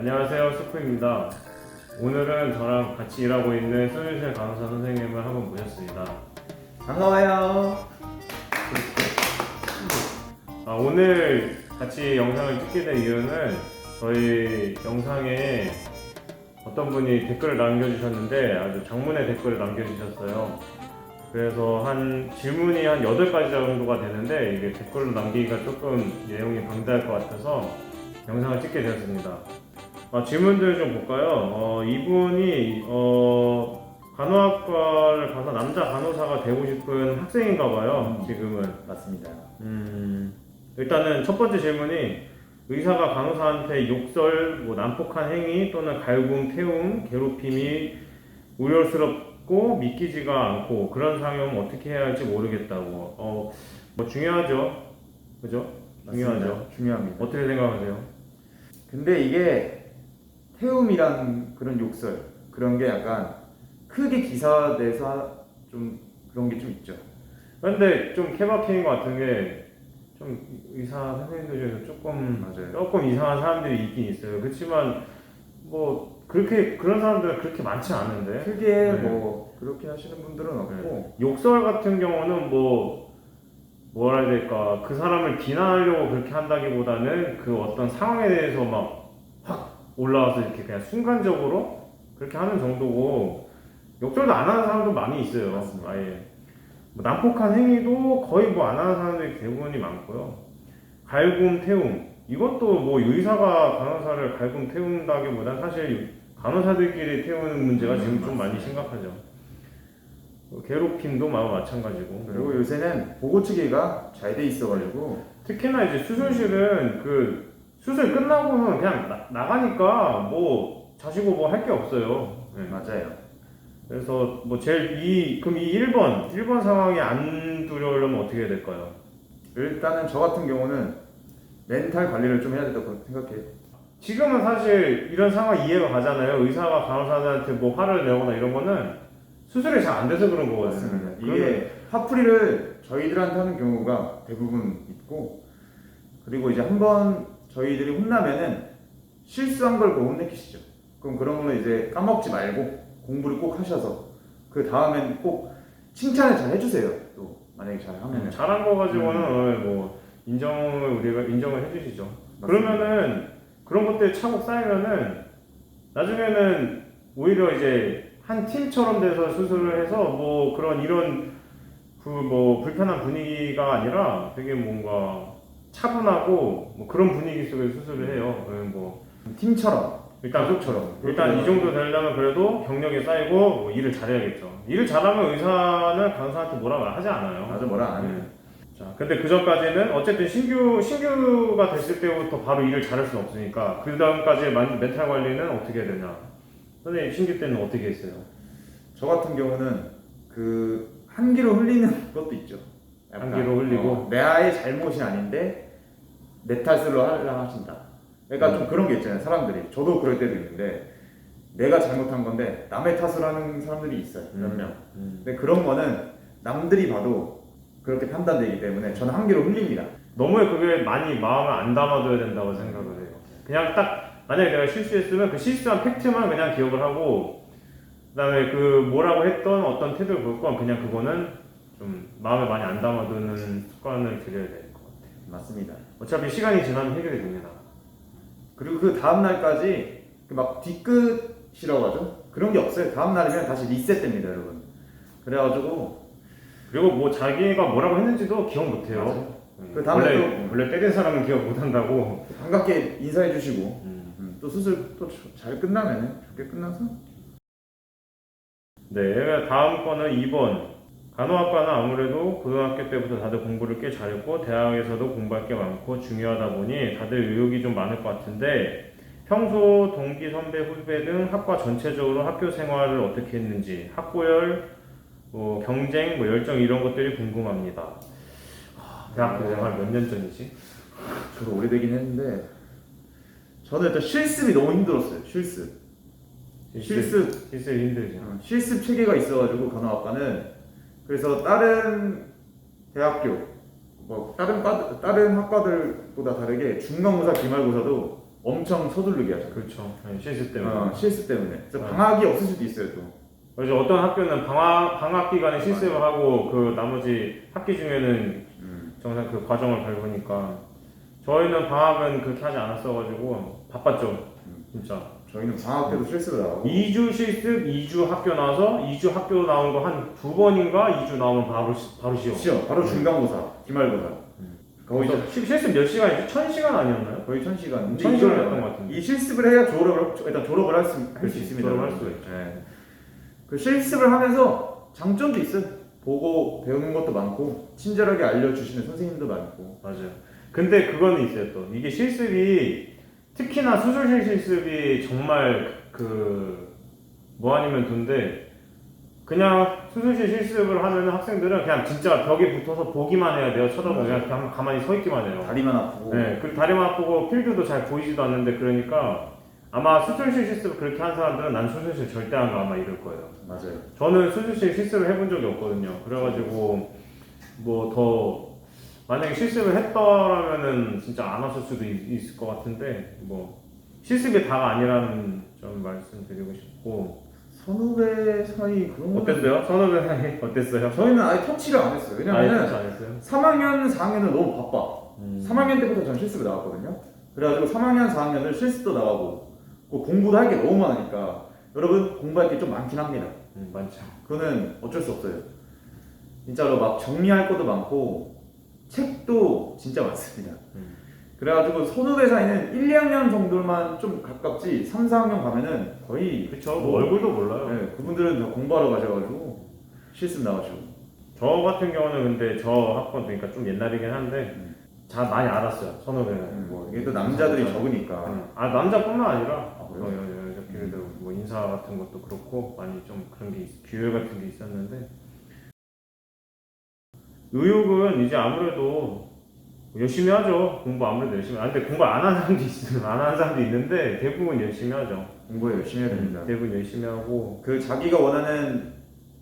안녕하세요, 스프입니다. 오늘은 저랑 같이 일하고 있는 손윤실 간호사 선생님을 한번 모셨습니다. 반가워요. 아, 오늘 같이 영상을 찍게 된 이유는 저희 영상에 어떤 분이 댓글을 남겨주셨는데 아주 장문의 댓글을 남겨주셨어요. 그래서 한 질문이 한 8가지 정도가 되는데 이게 댓글로 남기기가 조금 내용이 방대할 것 같아서 영상을 찍게 되었습니다. 아, 질문들 좀 볼까요? 어, 이분이 어, 간호학과를 가서 남자 간호사가 되고 싶은 학생인가 봐요. 지금은. 맞습니다. 음, 일단은 첫 번째 질문이 의사가 간호사한테 욕설, 뭐 난폭한 행위 또는 갈굼, 태움, 괴롭힘이 우려스럽고 믿기지가 않고 그런 상황이면 어떻게 해야 할지 모르겠다고. 어, 뭐 중요하죠, 그죠? 중요하죠. 중요합니다. 어떻게 생각하세요? 근데 이게 태움이란 그런 욕설 그런 게 약간 크게 기사돼서 좀 그런 게 좀 있죠. 근데 좀 케바케인 것 같은 게 좀 의사 선생님들 중에서 조금 맞아요. 조금 이상한 사람들이 있긴 있어요. 그렇지만 뭐 그렇게 그런 사람들은 그렇게 많지 않은데 크게 네. 뭐 그렇게 하시는 분들은 없고 욕설 같은 경우는 뭐 뭐라 해야 될까 그 사람을 비난하려고 그렇게 한다기보다는 그 어떤 상황에 대해서 막확 올라와서 이렇게 그냥 순간적으로 그렇게 하는 정도고 욕설도 안 하는 사람도 많이 있어요. 맞습니다. 아예 뭐 난폭한 행위도 거의 뭐 안 하는 사람들이 대부분이 많고요. 갈굼 태움 이것도 뭐 의사가 간호사를 갈굼 태운다기보다 사실 간호사들끼리 태우는 문제가 지금 음, 좀 많이. 심각하죠. 어, 괴롭힘도 마- 마찬가지고 그리고 요새는 보고 추기가 잘 돼 있어가지고 특히나 이제 수술실은 그 수술 끝나고는 그냥 나, 가니까뭐 자시고 뭐 할 게 없어요. 네. 맞아요. 그래서 뭐 제일 이 그럼 이 1번 1번 상황이 안 두려우려면 어떻게 해야 될까요? 일단은 저 같은 경우는 멘탈 관리를 좀 해야 된다고 생각해요. 지금은 사실 이런 상황 이해가 가잖아요. 의사가 간호사들한테 뭐 화를 내거나 이런 거는 수술이 잘 안 돼서 그런 거거든요. 맞습니다. 이게 화풀이를 저희들한테 하는 경우가 대부분 있고 그리고 이제 한번 저희들이 혼나면은 실수한 걸 보고 혼내키시죠. 그럼 그런 거는 이제 까먹지 말고 공부를 꼭 하셔서 그 다음엔 꼭 칭찬을 잘 해주세요. 또 만약에 잘 하면은 음, 잘한 거 가지고는 음. 어, 뭐 인정을 우리가 인정을 해주시죠. 맞습니다. 그러면은 그런 것들이 차곡 쌓이면은 나중에는 오히려 이제 한 팀처럼 돼서 수술을 해서 뭐 그런 이런 그 뭐 불편한 분위기가 아니라 되게 뭔가 차분하고 뭐 그런 분위기 속에 수술을 해요. 그러면 뭐 팀처럼 일단 가족처럼 일단 이 정도 되려면 그래도 경력이 쌓이고 뭐 일을 잘해야겠죠. 일을 잘하면 의사는 간호사한테 뭐라 말하지 않아요. 아주 뭐라 안 해요. 네. 자, 근데 그 전까지는 어쨌든 신규 신규가 됐을 때부터 바로 일을 잘할 수는 없으니까 그 다음까지 멘탈 관리는 어떻게 해야 되냐? 선생님 신규 때는 어떻게 했어요? 저 같은 경우는 그 한기로 흘리는 것도 있죠. 한기로 흘리고? 어, 내 아의 잘못이 아닌데 내 탓으로 하려 하신다. 그러니까 좀 그런 게 있잖아요. 사람들이 저도 그럴 때도 있는데 내가 잘못한 건데 남의 탓을 하는 사람들이 있어요. 몇 명. 근데 그런 거는 남들이 봐도 그렇게 판단되기 때문에 저는 한기로 흘립니다. 너무 그게 많이 마음을 안 담아둬야 된다고 생각을 해요. 그냥 딱 만약에 내가 실수했으면 그 실수한 팩트만 그냥 기억을 하고 그다음에 그 뭐라고 했던 어떤 태도를 볼 건 그냥 그거는 좀 마음에 많이 안 담아두는 습관을 들여야 될 것 같아요. 맞습니다. 어차피 시간이 지나면 해결이 됩니다. 그리고 그 다음 날까지 그막 뒤끝이라고 하죠. 그런 게 없어요. 다음 날이면 다시 리셋됩니다, 여러분. 그래가지고 그리고 뭐 자기가 뭐라고 했는지도 기억 못해요. 음, 그 다음에 원래 원래 때린 사람은 기억 못한다고. 반갑게 인사해 주시고 음. 음, 또 수술 또 잘 끝나면은 좋게 끝나서 네, 다음 거는 2번. 간호학과는 아무래도 고등학교 때부터 다들 공부를 꽤 잘했고 대학에서도 공부할 게 많고 중요하다 보니 다들 의욕이 좀 많을 것 같은데 평소 동기 선배 후배 등 학과 전체적으로 학교 생활을 어떻게 했는지 학고열 뭐 경쟁 뭐 열정 이런 것들이 궁금합니다. 하, 대학교 생활 몇 년 전이지? 저도 오래되긴 했는데 저는 일단 실습이 너무 힘들었어요. 실습. 실습 실습 힘들죠. 어, 실습 체계가 있어가지고 간호학과는 그래서 다른 대학교 뭐 다른 과 다른 학과들보다 다르게 중간고사 기말고사도 엄청 서두르게 하죠. 그렇죠. 네, 실습 때문에. 어, 실습 때문에. 그래서 어. 방학이 없을 수도 있어요 또. 그래서 어떤 학교는 방학 방학 기간에 실습을 하고 그 나머지 학기 중에는 음. 정상 그 과정을 밟으니까 저희는 방학은 그렇게 하지 않았어가지고 바빴죠. 진짜. 저희는 방학 때도 실습을 나가고 2주 실습, 2주 학교 나와서 2주 학교 나온 거 한 두 번인가 2주 나오면 바로 시- 바로 시험. 시험 바로 중간고사, 기말고사. 거의 거기서 시- 실습 몇 시간이지? 천 시간 아니었나요? 거의 천 시간. 천 시간이었던 것 같은데. 이 실습을 해야 졸업을 일단 졸업을 할 수 할수 있습니다. 졸업할 수가 있죠. 네. 그 실습을 하면서 장점도 있어요. 보고 배우는 것도 많고 친절하게 알려주시는 선생님도 많고. 맞아요. 근데 그거는 있어요 또 이게 실습이 특히나 수술실 실습이 정말 그 뭐 아니면 돈데 그냥 수술실 실습을 하면 학생들은 그냥 진짜 벽에 붙어서 보기만 해야 돼요 쳐다보고 그냥 가- 가만히 서 있기만 해요. 다리만 아프고. 네, 그리고 다리만 아프고 필드도 잘 보이지도 않는데 그러니까 아마 수술실 실습을 그렇게 한 사람들은 난 수술실 절대 안 가 아마 이럴 거예요. 맞아요. 저는 수술실 실습을 해본 적이 없거든요. 그래가지고 뭐 더 만약에 실습을 했더라면은 진짜 안 왔을 수도 있, 있을 것 같은데 뭐 실습이 다가 아니라는 점 말씀드리고 싶고 선후배 사이 그런 거. 어땠어요? 선후배 사이 어땠어요? 저희는 아예 터치를 안 했어요. 아예 왜냐면은 터치 안 했어요? 3학년, 4학년은 너무 바빠. 음. 3학년 때부터 저는 실습을 나갔거든요. 그래가지고 3학년, 4학년을 실습도 나가고 그 공부도 할 게 너무 많으니까 여러분 공부할 게 좀 많긴 합니다. 음, 많죠. 그거는 어쩔 수 없어요. 진짜로 막 정리할 것도 많고 책도 진짜 많습니다. 음. 그래가지고 선후배 사이는 1, 2학년 정도만 좀 가깝지 3, 4학년 가면은 거의 그쵸. 뭐 얼굴도 몰라요. 네, 그분들은 다 공부하러 가셔가지고 실습 나가시고 저 같은 경우는 근데 저 학번 그러니까 좀 옛날이긴 한데 음. 잘 많이 알았어요. 선후배는. 음, 뭐 이게 또 남자들이 적으니까 음. 아 남자뿐만 아니라 아, 그래요? 어, 여- 여- 여자끼리도 뭐 인사 같은 것도 그렇고 많이 좀 그런 게 있- 규율 같은 게 있었는데 의욕은 이제 아무래도 열심히 하죠 공부 아무래도 열심히 아 근데 공부 안 하는 사람도 있안 하는 사람도 있는데 대부분 열심히 하죠 공부 열심히 해야 됩니다. 대부분 열심히 하고 그 자기가 원하는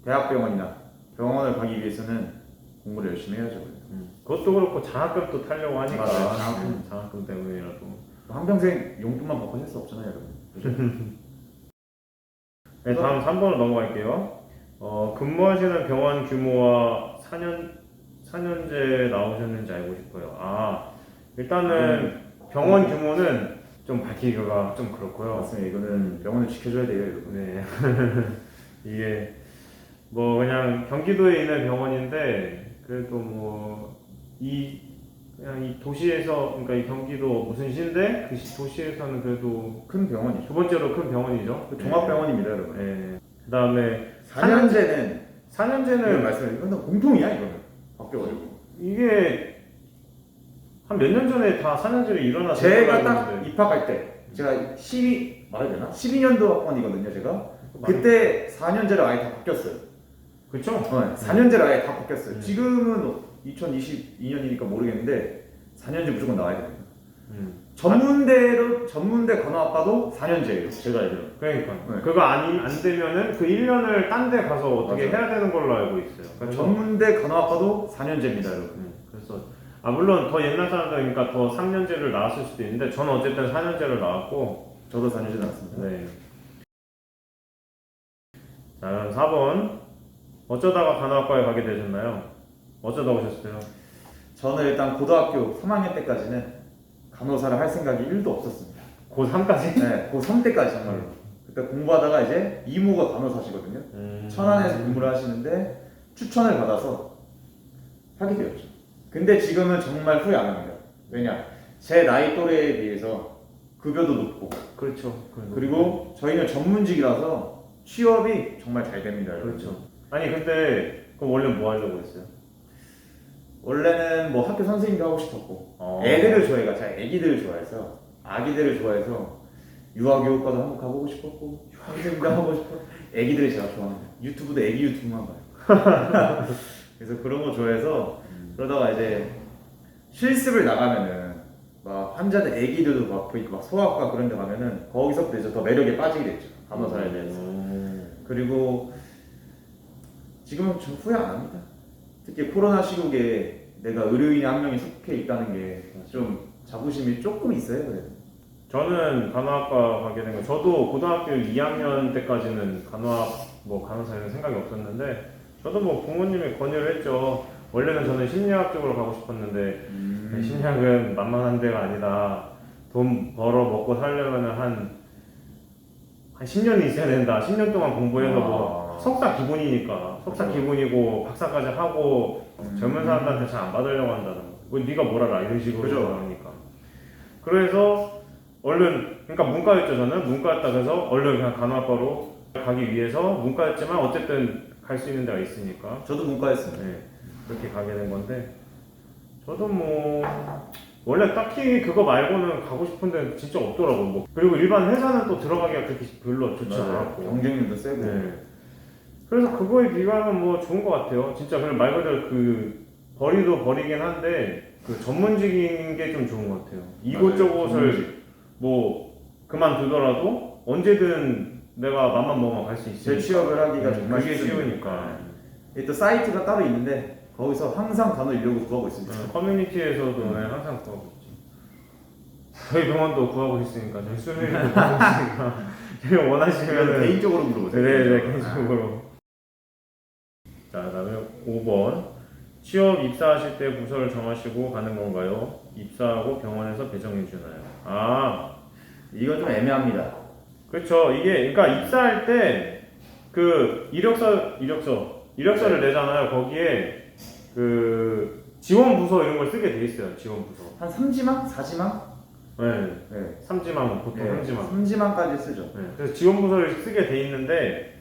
대학병원이나 병원을 가기 위해서는 공부를 열심히 해야죠. 음. 그것도 그렇고 장학금도 타려고 하니까 맞아요, 장학금. 음, 장학금 때문이라도 한평생 용돈만 받고 할수 없잖아요, 여러분. 네, 다음 3번으로 넘어갈게요. 어, 근무하시는 병원 규모와 4년 4년제 나오셨는지 알고 싶어요. 아, 일단은 병원 규모는 좀 밝히기가 좀 그렇고요. 맞습니다. 이거는 병원을 지켜줘야 돼요, 여러분. 네. 이게 뭐 그냥 경기도에 있는 병원인데 그래도 뭐 이 그냥 이 도시에서 그러니까 이 경기도 무슨 시인데 그 시- 도시에서는 그래도 큰 병원이죠. 두 번째로 큰 병원이죠. 그 종합병원입니다, 여러분. 네. 그다음에 4년제는 4년제는 이건 말씀해 이건 다 공통이야, 이거는. 바뀌어가지고. 이게 한 몇 년 전에 다 4년제로 일어났어요. 제가 딱 입학할 때, 제가 12, 말해야 되나? 12년도 학번이거든요, 제가. 그때 4년제로 아예 다 바뀌었어요. 그렇죠? 어, 4년제로 아예 다 바뀌었어요. 음. 지금은 2022년이니까 모르겠는데 4년제 무조건 나와야 됩니다. 음. 전문대로 전문대 간호학과도 4년제예요. 제가 알기로는. 그러니까 네. 그거 아니 안 되면은 그 1년을 딴 데 가서 어떻게 맞아요. 해야 되는 걸로 알고 있어요. 그래서 전문대 간호학과도 4년제입니다, 여러분. 음, 그래서 아 물론 더 옛날 사람들이니까 더 3년제를 나왔을 수도 있는데 저는 어쨌든 4년제를 나왔고 저도 4년제 나왔습니다. 네. 자 그럼 4번 어쩌다가 간호학과에 가게 되셨나요? 어쩌다 오셨어요? 저는 일단 고등학교 3학년 때까지는 간호사를 할 생각이 1도 없었습니다. 고3까지? 네, 고3 때까지 정말로. 그때 공부하다가 이제 이모가 간호사시거든요. 음. 천안에서 근무를 하시는데 추천을 받아서 하게 되었죠. 근데 지금은 정말 후회 안 합니다. 왜냐? 제 나이 또래에 비해서 급여도 높고 그렇죠. 그리고 저희는 전문직이라서 취업이 정말 잘 됩니다. 여러분. 그렇죠. 아니 근데 그럼 원래 뭐 하려고 했어요? 원래는 뭐 학교 선생님도 하고 싶었고 어. 애들을 좋아해가 제가 애기들을 좋아해서 아기들을 좋아해서 유아교육과도 한번 가보고 싶었고 선생님도 하고 싶고 애기들을 제가 좋아합니다. 유튜브도 애기 유튜브만 봐요. 그래서 그런 거 좋아해서 그러다가 이제 실습을 나가면은 막 환자들 애기들도 막 보이고 막 소아과 그런 데 가면은 거기서부터 이제 더 매력에 빠지게 됐죠. 간호사에 대해서. 음. 그리고 지금은 저 후회 안 합니다. 특히 코로나 시국에 내가 의료인이 한 명이 속해 있다는 게 좀 자부심이 조금 있어요. 그래도. 저는 간호학과 가게 된 거. 저도 고등학교 2학년 때까지는 간호학 뭐 간호사에는 생각이 없었는데 저도 뭐 부모님이 권유를 했죠. 원래는 저는 심리학 쪽으로 가고 싶었는데 음. 심리학은 만만한 데가 아니다. 돈 벌어 먹고 살려면은 한, 한 10년이 있어야 된다. 10년 동안 공부해서 뭐 아. 석사 기본이니까. 석사 그죠. 기본이고 박사까지 하고 음. 젊은 사람들한테 잘 안 받으려고 한다는 거. 뭐 네가 뭘 알아 이런 식으로 그죠. 하니까. 그래서 얼른 그러니까 문과였죠 저는 문과였다 그래서 얼른 그냥 간호학과로 가기 위해서 문과였지만 어쨌든 갈 수 있는 데가 있으니까 저도 문과였습니다. 네, 그렇게 가게 된 건데 저도 뭐 원래 딱히 그거 말고는 가고 싶은 데는 진짜 없더라고 뭐 그리고 일반 회사는 또 들어가기가 그렇게 별로 좋지 맞아요. 않았고 경쟁률도 세고. 네. 그래서 그거에 비교하면 뭐 좋은 것 같아요. 진짜 그냥 말 그대로 그 버리도 버리긴 한데 그 전문직인 게 좀 좋은 것 같아요. 이곳저곳을 전문직. 뭐 그만두더라도 언제든 내가 맘만 먹으면 갈 수 있으니까. 재취업을 하기가 음, 정말 그게 쉽습니다. 쉬우니까. 이게 또 사이트가 따로 있는데 거기서 항상 간호 인력을 구하고 있습니다. 어, 커뮤니티에서도 네, 항상 구하고 있죠. 저희 병원도 구하고 있으니까 저희 수능도 구하고 있으니까 원하시면은 개인적으로 물어보세요. 네, 네, 개인적으로. 자, 그다음에 5번. 취업 입사하실 때 부서를 정하시고 가는 건가요? 입사하고 병원에서 배정해 주나요? 아, 이건 좀 애매합니다. 그렇죠. 이게 그러니까 입사할 때 그 이력서 이력서 이력서를 내잖아요. 거기에 그 지원 부서 이런 걸 쓰게 돼 있어요. 지원 부서. 한 3지망? 4지망? 네. 네. 삼지망 보통 네. 삼지망. 3지망까지 쓰죠. 네, 그래서 지원 부서를 쓰게 돼 있는데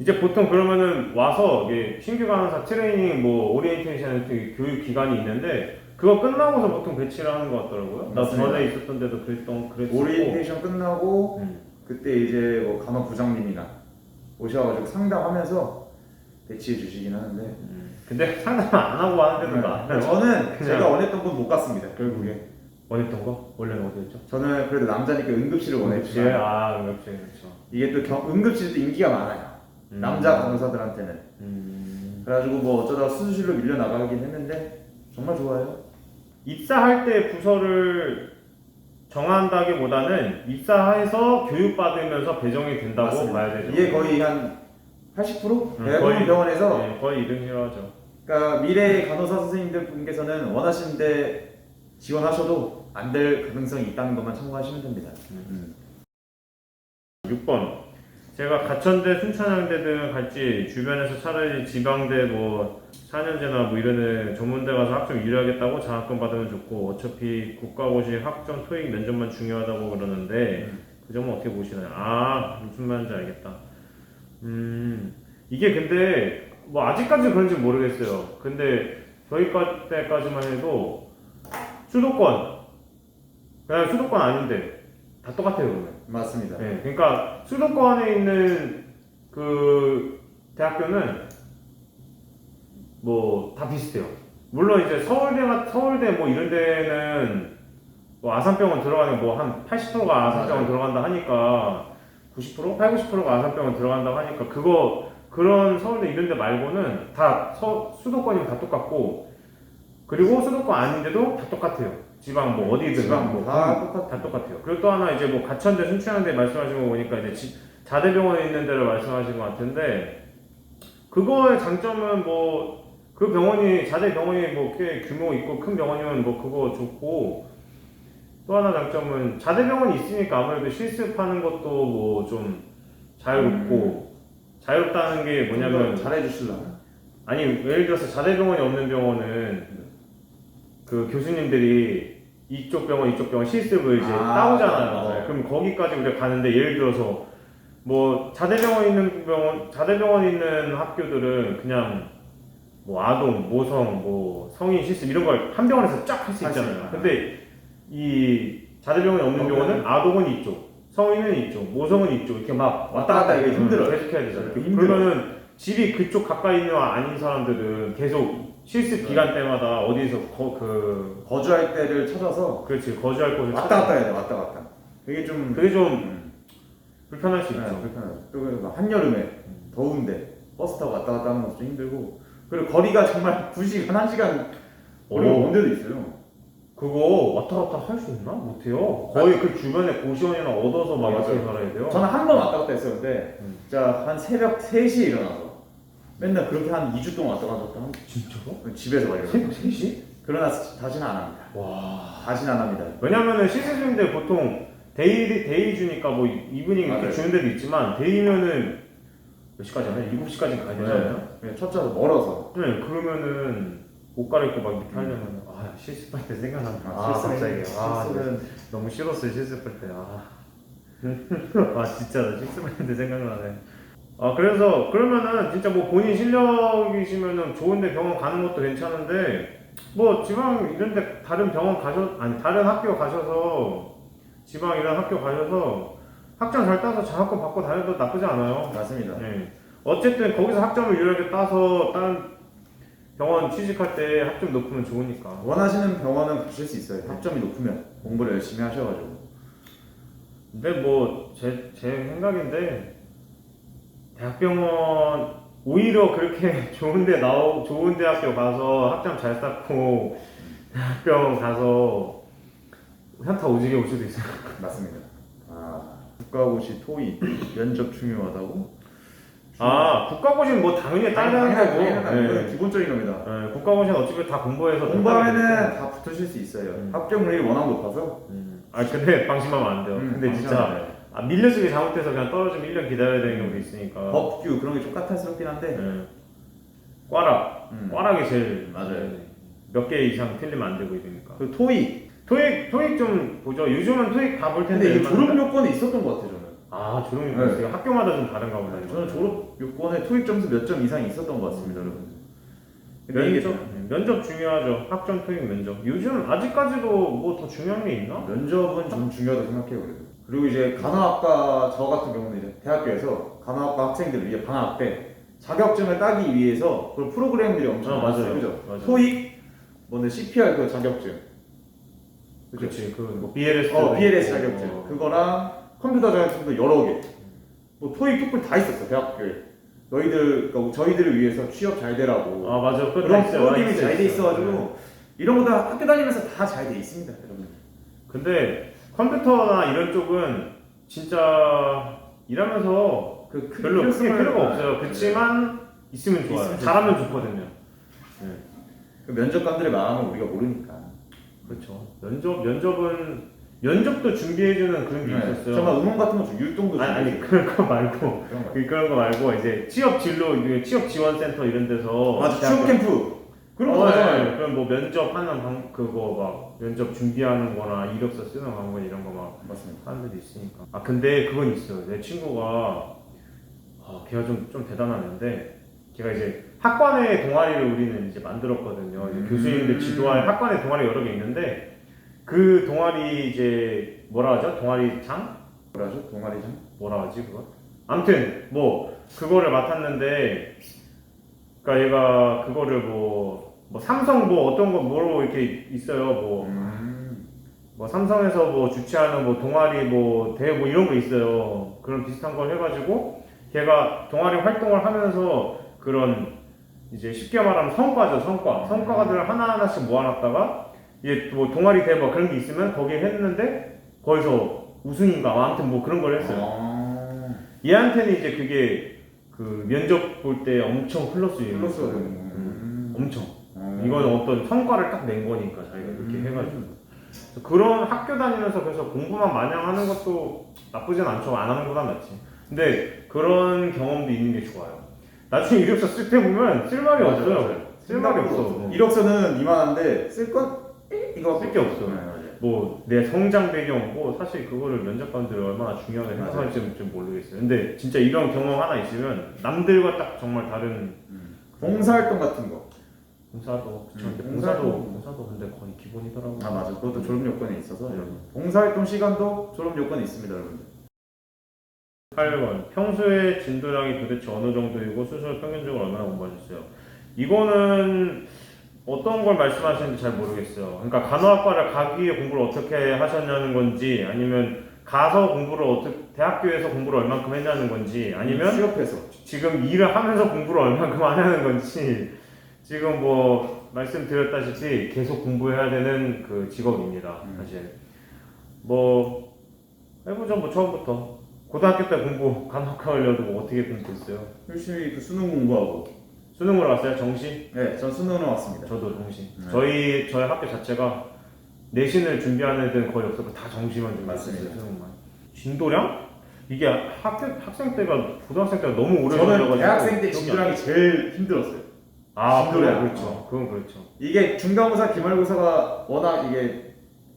이제 보통 그러면은 와서 이게 신규 간호사 트레이닝 뭐 오리엔테이션 같은 교육 기간이 있는데 그거 끝나고서 보통 배치를 하는 것 같더라고요. 나 맞습니다. 전에 있었던 데도 그랬던 그랬었고. 오리엔테이션 끝나고 음. 그때 이제 뭐 간호 부장님이나 오셔가지고 상담하면서 배치해 주시긴 하는데 음. 근데 상담 안 하고 하는 데도 많아요. 저는 그냥- 제가 원했던 건 못 갔습니다 결국에 원했던 거? 원래는 어디였죠? 저는 그래도 남자니까 응급실을 예, 원했지만 아, 응급실 그렇죠. 이게 또 경- 응급실도 인기가 많아요 음. 남자 간호사들한테는 음. 그래가지고 뭐 어쩌다가 수술실로 밀려 나가긴 했는데 정말 좋아요 입사할 때 부서를 정한다기보다는 입사해서 교육받으면서 배정이 된다고 맞습니다. 봐야 되죠. 이게 거의 한 80%? 음, 대부분 거의- 병원에서 네, 거의 이등이라고 하죠. 그러니까 미래의 간호사 선생님들 분께서는 원하시는데 지원하셔도 안 될 가능성이 있다는 것만 참고하시면 됩니다. 음. 6번. 제가 가천대, 순천향대 등 갈지 주변에서 차라리 지방대 뭐 4년제나 뭐 이런 애 전문대 가서 학점 유리하겠다고 장학금 받으면 좋고 어차피 국가고시 학점 토익 면접만 중요하다고 그러는데 그 점은 어떻게 보시나요? 아 무슨 말인지 알겠다. 음 이게 근데 뭐 아직까지 그런지 모르겠어요. 근데 저희 과 때까지만 해도 수도권 그냥 수도권 아닌데 다 똑같아요 그러면. 맞습니다. 네, 그러니까 수도권에 있는 그 대학교는 뭐 다 비슷해요. 물론 이제 서울대가 서울대 뭐 이런 데는 뭐 아산병원 들어가는 뭐 한 80%가 아산병원. 들어간다 하니까 90% 8, 90%가 아산병원 들어간다고 하니까 그거 그런 서울대 이런 데 말고는 다 서, 수도권이면 다 똑같고 그리고 수도권 아닌데도 다 똑같아요. 지방 뭐 어디든 지방 뭐 다 똑같아. 다 똑같아요. 그리고 또 하나 이제 뭐 가천대, 순천향대 말씀하신 거 보니까 이제 지- 자대병원에 있는 데를 말씀하신 것 같은데 그거의 장점은 뭐 그 병원이 자대 병원이 뭐 꽤 규모 있고 큰 병원이면 뭐 그거 좋고 또 하나 장점은 자대 병원이 있으니까 아무래도 실습하는 것도 뭐 좀 자유롭고 자유롭다는 게 뭐냐면 잘해주실라나? 아니 예를 들어서 자대병원이 없는 병원은 그 교수님들이 이쪽 병원 이쪽 병원 실습을 이제 아, 따오잖아요. 맞아요. 그럼 거기까지 우리가 가는데 예를 들어서 뭐 자대병원 있는 병원 자대병원 있는 학교들은 그냥 뭐 아동, 모성, 뭐 성인 실습 이런 걸 한 병원에서 쫙 할 수 할수 있잖아요. 있구나. 근데 이 자대병원이 없는 어, 병원은 아동은 이쪽, 성인은 이쪽, 모성은 이쪽 이렇게 막 왔다 갔다 이게 힘들어요. 계속 해야 되잖아요. 그렇게 힘들어요. 그러면은 집이 그쪽 가까이 있는 아닌 사람들은 계속 실습 기간 때마다 어디서 거, 그 거주할 때를 찾아서 그렇지 거주할 곳을 왔다 찾아- 갔다 해야 돼, 왔다 갔다. 그게 좀 그게 좀 음, 불편할 수 네, 있죠. 또 그리고 한여름에 더운데 버스 타고 왔다 갔다 하는 것도 좀 힘들고 그리고 거리가 정말 2시간, 1시간 거리가 오. 먼 데도 있어요. 그거 왔다 갔다 할 수 있나? 못해요. 거의 그 주변에 고시원이나 얻어서 막 맞아요. 이렇게 살아야 돼요. 저는 한 번 왔다 갔다 했었는데 음. 진짜 한 새벽 3시에 일어나서 맨날 그렇게 한 2주 동안 왔다 갔다 한 진짜로? 집에서 말이에요. 새벽 3시? 그러나 다시는 안 합니다. 와. 다시는 안 합니다. 왜냐면은 시스템인데 보통 데이 데이 주니까 뭐 이브닝 이렇게 맞아요. 주는 데도 있지만 데이면은 몇 시까지 하냐? 7시까지 가야 되잖아요. 네. 첫 차도 멀어서 네, 그러면은 옷 갈아입고 막 이렇게 하려면 아 실습할 때 생각난다. 아, 갑자기 아 실수는 너무 싫었어요 실습할 때. 아, 아 진짜 나 실습할 때 생각나네. 아 그래서 그러면은 진짜 뭐 본인 실력이시면은 좋은데 병원 가는 것도 괜찮은데 뭐 지방 이런데 다른 병원 가셔 아니 다른 학교 가셔서 지방 이런 학교 가셔서 학점 잘 따서 장학금 받고 다녀도 나쁘지 않아요. 맞습니다. 네. 어쨌든 거기서 학점을 유일하게 따서 다른 병원 취직할 때 학점 높으면 좋으니까. 원하시는 병원은 가실 수 있어요. 학점이 높으면 공부를 열심히 하셔가지고. 근데 뭐 제 제 생각인데 대학병원 오히려 그렇게 좋은데 나오 좋은 대학교 가서 학점 잘 쌓고 대학병원 가서 현타 오지게 올 수도 있어요. 맞습니다. 아 국가고시 토익 면접 중요하다고? 아 국가고시는 뭐 당연히 따르는 거고. 네. 건 기본적인 겁니다. 네, 국가고시는 어차피 다 공부해서 공부하면은 다 붙으실 수 있어요. 음. 합격률이 워낙 높아서. 음. 아 근데 방심하면 안 돼요. 음, 근데 진짜 방심하면 아, 밀려주기 잘못해서 그냥 떨어지면 1년 기다려야 되는 경우도 있으니까. 법규 그런 게 좀 까탈스럽긴 한데. 네. 꽈락. 음. 꽈락이 제일 맞아요. 몇 개 이상 틀리면 안 되고 이러니까. 그 토익. 토익 토익 좀 보죠. 요즘은 토익 다 볼 텐데. 근데 졸업 요건이 있었던 것 같아요 저는. 아 졸업 네. 요건 있어요. 학교마다 좀 다른가 보다. 이거. 저는 졸업 요건에 토익 점수 몇 점 이상 있었던 것 같습니다, 여러분. 면접 네, 면접 중요하죠. 학점 토익 면접. 요즘 아직까지도 뭐 더 중요한 게 있나? 면접은 좀 중요하다고 생각해요, 그래도. 그리고 이제 간호학과 저 같은 경우는 이제 대학교에서 간호학과 학생들 위해 방학 때 자격증을 따기 위해서 그런 프로그램들이 엄청 아, 많았어요, 맞아요. 그죠? 맞아요. 토익, 뭐는 CPR 그 자격증, 그죠? 그렇지. 그뭐 BLS. 어, BLS 자격증, 그거랑 컴퓨터 자격증도 여러 개. 뭐 토익, 토플 다 있었어 대학교에. 너희들, 그러니까 저희들을 위해서 취업 잘 되라고. 아 맞아. 그런. 프로그램이 잘 돼 있어요. 네. 있어가지고 이런 거 다 학교 다니면서 다 잘 돼 있습니다, 여러분. 근데 컴퓨터나 이런 쪽은 진짜 일하면서 그 크- 별로 크게 필요성을- 필요가 없어요. 그렇지만 있으면 좋아요. 있으면 잘하면 좋거든요. 그 면접관들의 마음을 우리가 모르니까. 그렇죠. 면접 면접은 면접도 준비해주는 그런 게 있었어요. 정말 음원 같은 거좀 율동도 아니, 아니 좀 그런 거 말고 그런 거. 그- 그런 거 말고 이제 취업 진로 이게 취업 지원 센터 이런 데서 맞아, 대학교- 취업 캠프. 그런 거 어, 하잖아요. 네. 그럼 뭐 면접 하는 방 그거 막 면접 준비하는 거나 이력서 쓰는 방법 이런 거 막 맞습니다. 하는 데도 있으니까. 아 근데 그건 있어요. 내 친구가 아, 걔가 좀 좀 대단한 애인데 걔가 이제 학관의 동아리를 우리는 이제 만들었거든요. 이제 음. 교수님들 지도할 학관의 동아리 여러 개 있는데 그 동아리 이제 뭐라 하죠? 동아리 장? 뭐라죠? 동아리 장? 뭐라 하지 그거? 아무튼 뭐 그거를 맡았는데 그러니까 얘가 그거를 뭐, 뭐 삼성 뭐 어떤 거 뭐로 이렇게 있어요 뭐 음. 뭐 삼성에서 뭐 주최하는 뭐 동아리 뭐 대회 뭐 이런 거 있어요. 그런 비슷한 걸 해가지고 걔가 동아리 활동을 하면서 그런 이제 쉽게 말하면 성과죠 성과 성과들을 하나 하나씩 모아놨다가 이제 뭐 동아리 대회 뭐 그런 게 있으면 거기에 했는데 거기서 우승인가 아무튼 뭐 그런 걸 했어요. 아. 얘한테는 이제 그게 그 면접 볼 때 엄청 플러스 음. 플러스가 되는 거. 음. 엄청 음. 이건 어떤 성과를 딱 낸 거니까 자기가 그렇게 음. 해가지고 그래서 그런 학교 다니면서 그래서 공부만 마냥 하는 것도 나쁘진 않죠 안 하는 것보다 낫지 근데 그런 경험도 있는 게 좋아요 나중에 이력서 쓸 때 보면 쓸 말이 맞아요, 없어요 맞아요. 쓸 말이 없어 이력서는 이만한데 쓸건 이거 쓸 게 없어. 네, 맞아요. 뭐내 성장 배경 뭐 사실 그거를 면접관들이 얼마나 중요하게 맞아요. 생각할지는 좀 모르겠어요 근데 진짜 이런 경험 하나 있으면 남들과 딱 정말 다른 음. 봉사활동 같은 거. 봉사도 그쵸 음, 근데 봉사도. 봉사도 봉사도 근데 거의 기본이더라고요 아 맞아. 그것도 졸업 요건에 있어서 네. 여러분. 봉사활동 시간도 졸업 요건에 있습니다, 여러분. 8번 평소에 진도량이 도대체 어느 정도이고 수술 평균적으로 얼마나 공부하셨어요? 이거는 어떤 걸 말씀하시는지 잘 모르겠어요. 그러니까 간호학과를 가기 위해 공부를 어떻게 하셨냐는 건지 아니면 가서 공부를 어떻게 대학교에서 공부를 얼만큼 했냐는 건지 아니면 취업해서 지금 일을 하면서 공부를 얼만큼 하냐는 건지 지금 뭐 말씀드렸다시피 계속 공부해야 되는 그 직업입니다. 음. 사실 뭐 해보죠 뭐 처음부터 고등학교 때 공부 간혹하 걸려도 뭐 어떻게 공부했어요? 열심히 그 수능 공부하고. 수능으로 왔어요 정시? 네, 전 수능으로 왔습니다. 저도 정시. 네. 저희 저희 학교 자체가 내신을 준비하는 애들은 거의 없었고 다 정시만 준비했어요. 맞습니다. 수능만. 진도량? 이게 학교 학생 때가 고등학생 때가 너무 오래 저는 걸려가지고 대학생 때 기억이 안 진도량이 제일 힘들었어요. 아. 그래, 그렇죠. 그건 그렇죠. 이게 중간고사, 기말고사가 워낙 이게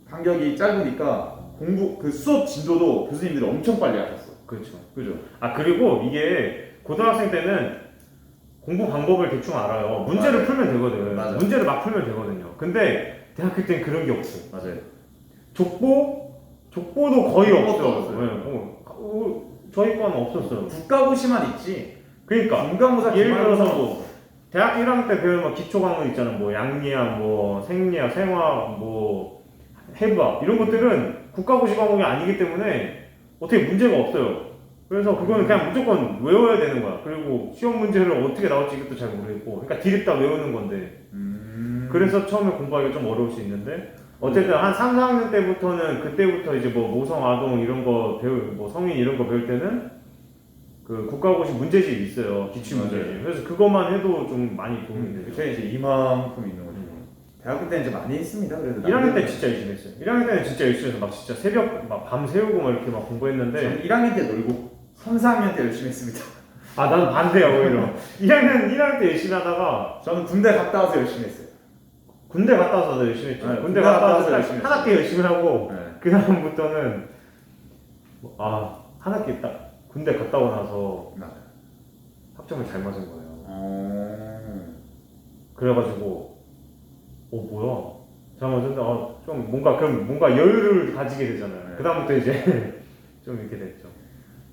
간격이 짧으니까 공부 그 수업 진도도 교수님들이 엄청 빨리 하셨어. 그렇죠. 그죠? 아, 그리고 이게 고등학생 때는 공부 방법을 대충 알아요. 문제를 맞아요. 풀면 되거든. 맞아요. 문제를 막 풀면 되거든요. 근데 대학교 때는 그런 게 없어요. 맞아요. 족보? 족보도 거의 것도 없어요. 없어요. 네, 어, 어, 저희 과는 없었어요. 국가고시만 있지. 그러니까 중간고사, 예를 기말고사 들어서 뭐 대학 1학년 때 배우는 뭐 기초 과목 있잖아. 뭐 양리학, 뭐 생리학, 생화학, 뭐 해부학 이런 것들은 국가고시 과목이 아니기 때문에 어떻게 문제가 없어요. 그래서 그거는 그냥 무조건 외워야 되는 거야. 그리고 시험 문제를 어떻게 나올지 이것도 잘 모르겠고, 그러니까 디립다 외우는 건데. 음. 그래서 처음에 공부하기가 좀 어려울 수 있는데 어쨌든 한 3, 4학년 때부터는 그때부터 이제 뭐 모성, 아동 이런 거 배울 뭐 성인 이런 거 배울 때는 그 국가고시 문제집이 있어요 기출 문제집. 그래서 그것만 해도 좀 많이 도움이 돼요 그게 이제 이만큼 있는 거죠. 대학교 때는 이제 많이 했습니다. 그래도 1학년 때 진짜 열심히 했어요 1학년 때는 진짜 열심히 해서 막 진짜 새벽 막 밤 새우고 막 이렇게 막 공부했는데 저는 1학년 때 놀고 3, 4학년 때 열심히 했습니다. 아 나는 반대야 오히려 1학년 1학년 때 열심히 하다가 저는 군대 갔다 와서 열심히 했어요. 군대 갔다 와서 열심히 했죠 네, 군대 군대 갔다 갔다 와서 와서 열심히 한 학기 열심히 하고 네. 그 다음부터는 아한 학기 딱 군대 갔다 오고 나서 네. 학점을 잘 맞은 거예요. 어... 그래가지고 어 뭐야 잘 맞았는데 아, 좀 뭔가 그럼 뭔가 여유를 가지게 되잖아요. 네. 그 다음부터 이제 좀 이렇게 됐죠.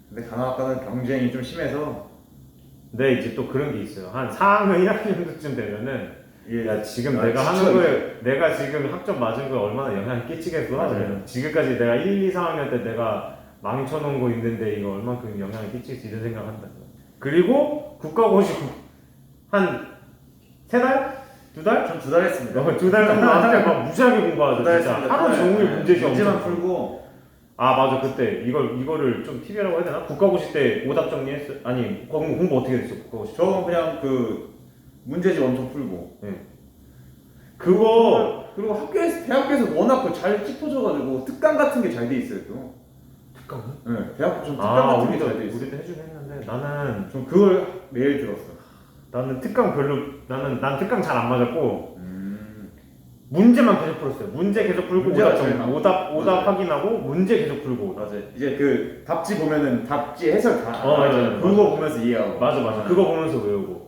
근데 간호학과는 경쟁이 좀 심해서 근데 이제 또 그런 게 있어요. 한 4학년 1학년 정도쯤 되면은 이게 야 지금 아, 내가 진짜 하는 거에 내가 지금 학점 맞은 거에 얼마나 영향을? 맞아요. 지금까지 내가 1, 2, 3학년 때 내가 망쳐놓은 거 있는데 이거 얼만큼 영향을 끼칠지 이런 생각한다. 그리고 국가 고시 한세 달? 두 달? 전 두 달 했습니다. 두 달 정도 한테 막 무지하게 공부하죠. 두달 진짜 했습니다. 하루. 종일 문제지 문제만 엄청. 풀고 아 맞아 그때 이걸 이거를 좀 TV라고 해야 되나? 국가고시 때 오답 정리했어. 아니 공부, 공부 어떻게 됐어? 국가고시. 때? 저는 그냥 그 문제집 엄청 풀고 그거 그리고 학교에서 대학교에서 워낙 그잘 짚어줘가지고 특강 같은 게 잘 돼 있어요 또. 특강? 네, 대학교 좀 특강 아 같은 게 우리도 잘 돼 있어요. 우리도 해주긴 했는데 나는 전 그걸 매일 들었어요. 나는 특강 별로 나는 난 특강 잘 안 맞았고 음. 문제만 계속 풀었어요. 문제 계속 풀고 문제가 오답 제일 정- 많아. 오답 오답 맞아요. 확인하고 문제 계속 풀고 맞아. 이제 그 답지 보면은 답지 해설 다 어, 맞아요. 그거 보면서 이해하고. 맞아 맞아 그거 보면서 외우고 음.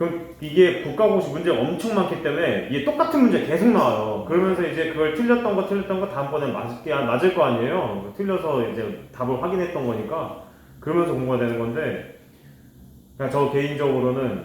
그럼 이게 국가고시 문제가 엄청 많기 때문에 이게 똑같은 문제 계속 나와요 그러면서 이제 그걸 틀렸던 거 틀렸던 거 다음번에 맞게 맞을 거 아니에요 틀려서 이제 답을 확인했던 거니까 그러면서 공부가 되는 건데 그냥 저 개인적으로는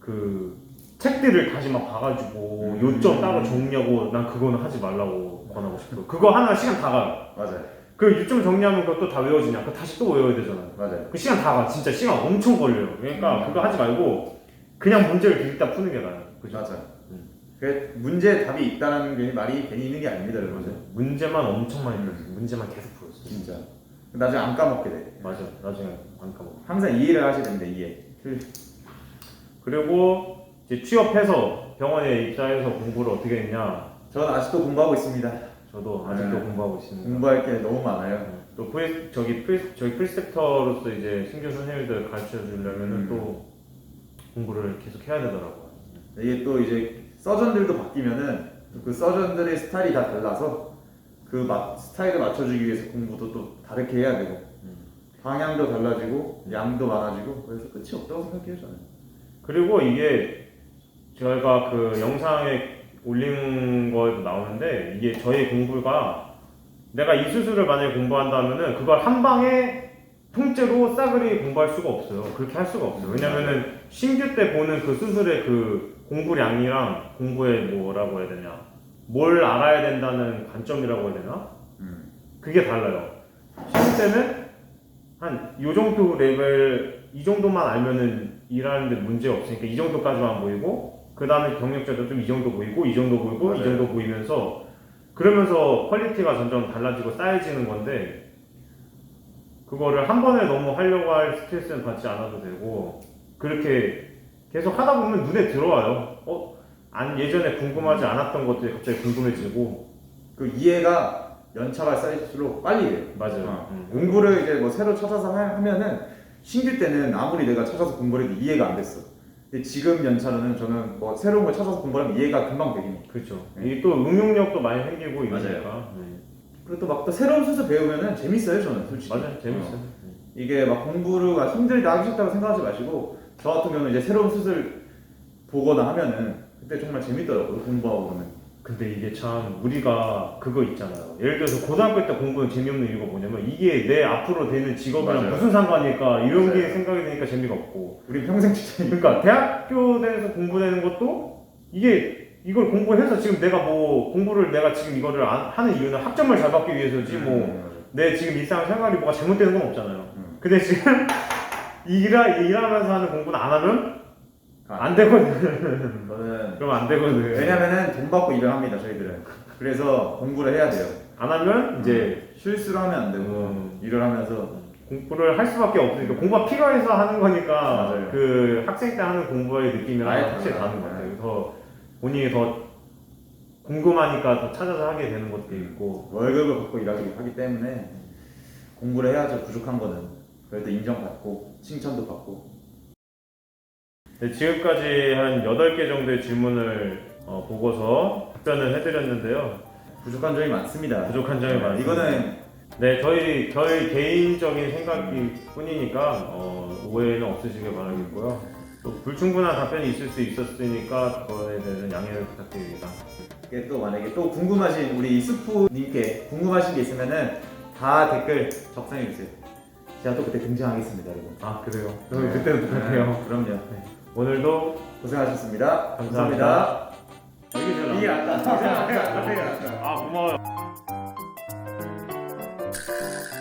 그 책들을 다시 막 봐가지고 음. 요점 따로 정리하고 난 그거는 하지 말라고 권하고 싶어요 그거 하나 시간 다 가요 맞아요. 그 요점 정리하면 그것도 다 외워지냐 그 다시 또 외워야 되잖아요 맞아요. 그 시간 다 가. 진짜 시간 엄청 걸려요. 그러니까 음. 그거 하지 말고 그냥 문제를 읽다 푸는 게 나아요. 그죠? 맞아. 음. 그 문제 답이 있다는 게 말이 괜히 있는 게 아닙니다, 여러분. 맞아요. 문제만 엄청 많이 음. 풀었어요. 문제만 계속 풀었어요. 진짜. 나중에 안 까먹게 돼. 맞아. 나중에 안 까먹어. 항상 이해를 하셔야 됩니다, 이해. 그- 그리고 이제 취업해서 병원에 입사해서 공부를 어떻게 했냐. 저는 아직도 공부하고 있습니다. 저도 아직도 네. 공부하고 있습니다. 공부할 게 너무 많아요. 또 프리, 저기 프리, 저희 프리셉터로서 이제 신규 선생님들 가르쳐 주려면은 음. 또 공부를 계속 해야 되더라고요. 이게 또 이제 서전들도 바뀌면은 또그 서전들의 스타일이 다 달라서 그 마- 스타일을 맞춰주기 위해서 공부도 또 다르게 해야 되고 음. 방향도 달라지고 양도 많아지고 그래서 끝이 없다고 생각해요 저는. 그리고 이게 저희가 그 영상에 올린 거에도 나오는데 이게 저희 공부가 내가 이 수술을 만약에 공부한다면은 그걸 한 방에 통째로 싸그리 공부할 수가 없어요. 그렇게 할 수가 없어요. 왜냐면은 신규 때 보는 그 수술의 그 공부량이랑 공부의 뭐라고 해야 되냐. 뭘 알아야 된다는 관점이라고 해야 되나? 음. 그게 달라요. 신입 때는 한 요 정도 레벨 이 정도만 알면은 일하는데 문제 없으니까 이 정도까지만 보이고 그 다음에 경력자도 좀 이 정도 보이고 이 정도 보이고 이 맞아요. 정도 보이면서 그러면서 퀄리티가 점점 달라지고 쌓여지는 건데 그거를 한 번에 너무 하려고 할 스트레스는 받지 않아도 되고 그렇게 계속 하다 보면 눈에 들어와요. 어? 안 예전에 궁금하지 않았던 것들이 갑자기 궁금해지고 그 이해가 연차가 쌓일수록 빨리 돼요. 맞아요. 어. 음. 공부를 이제 뭐 새로 찾아서 하- 하면은 신규 때는 아무리 내가 찾아서 공부를 해도 이해가 안 됐어. 근데 지금 연차로는 저는 뭐 새로운 걸 찾아서 공부를 하면 이해가 금방 되긴 해. 그렇죠. 네. 이게 또 응용력도 많이 생기고 맞아요. 이러니까 네. 그리고 또 막 또 새로운 수술 배우면은 재밌어요 저는 솔직히. 맞아요. 재밌어요. 어. 이게 막 공부가 힘들다 하기 싫다고 생각하지 마시고 저 같은 경우는 이제 새로운 수술 보거나 하면은 그때 정말 재밌더라고요 공부하고 그러면. 근데 이게 참 우리가 그거 있잖아요. 예를 들어서 고등학교 때 공부는 재미없는 이유가 뭐냐면 이게 내 앞으로 되는 직업이랑 맞아요. 무슨 상관일까 이런 게 맞아요. 생각이 드니까 재미가 없고. 우리 평생 직장이 그러니까 대학교 내에서 공부되는 것도 이게 이걸 공부해서 지금 내가 뭐 공부를 내가 지금 이거를 안- 하는 이유는 학점을 잘 받기 위해서지 뭐 내 지금 일상 생활이 뭐가 잘못되는 건 없잖아요. 음. 근데 지금 일하, 일하면서 하는 공부는 안 하면 아. 안 되거든. 저는 그러면 안 되거든. 왜냐면은 돈 받고 일을 합니다 저희들은. 그래서 공부를 해야 돼요. 안 하면 이제 실수를 하면 안 되고 음. 일을 하면서 공부를 할 수밖에 없으니까 공부가 필요해서 하는 거니까 맞아요. 그 학생 때 하는 공부의 느낌이랑 아예 확실히. 다른 것 같아요. 네. 그래서 본인이 더 궁금하니까 더 찾아서 하게 되는 것도 있고 월급을 받고 일하기 하기 때문에 공부를 해야죠 부족한 거는. 그래도 인정받고 칭찬도 받고. 네, 지금까지 한 8개 정도의 질문을 어, 보고서 답변을 해드렸는데요. 부족한 점이 많습니다. 부족한 점이 많습니다. 이거는 네, 저희 저희 개인적인 생각일 뿐이니까 어, 오해는 없으시길 바라겠고요. 또 불충분한 답변이 있을 수 있었으니까 그거에 대해서 양해를 부탁드립니다. 이게 또 만약에 또 궁금하신 우리 스프님께 궁금하신 게 있으면은 다 댓글 적상해 주세요. 제가 또 그때 등장하겠습니다, 여러분. 아 그래요? 그럼 그때는 부탁해요. 네, 그럼요. 오늘도 고생하셨습니다. 감사합니다. 이게 제일 이게 낫다. 낫다. 이게 낫다. 아 고마워요.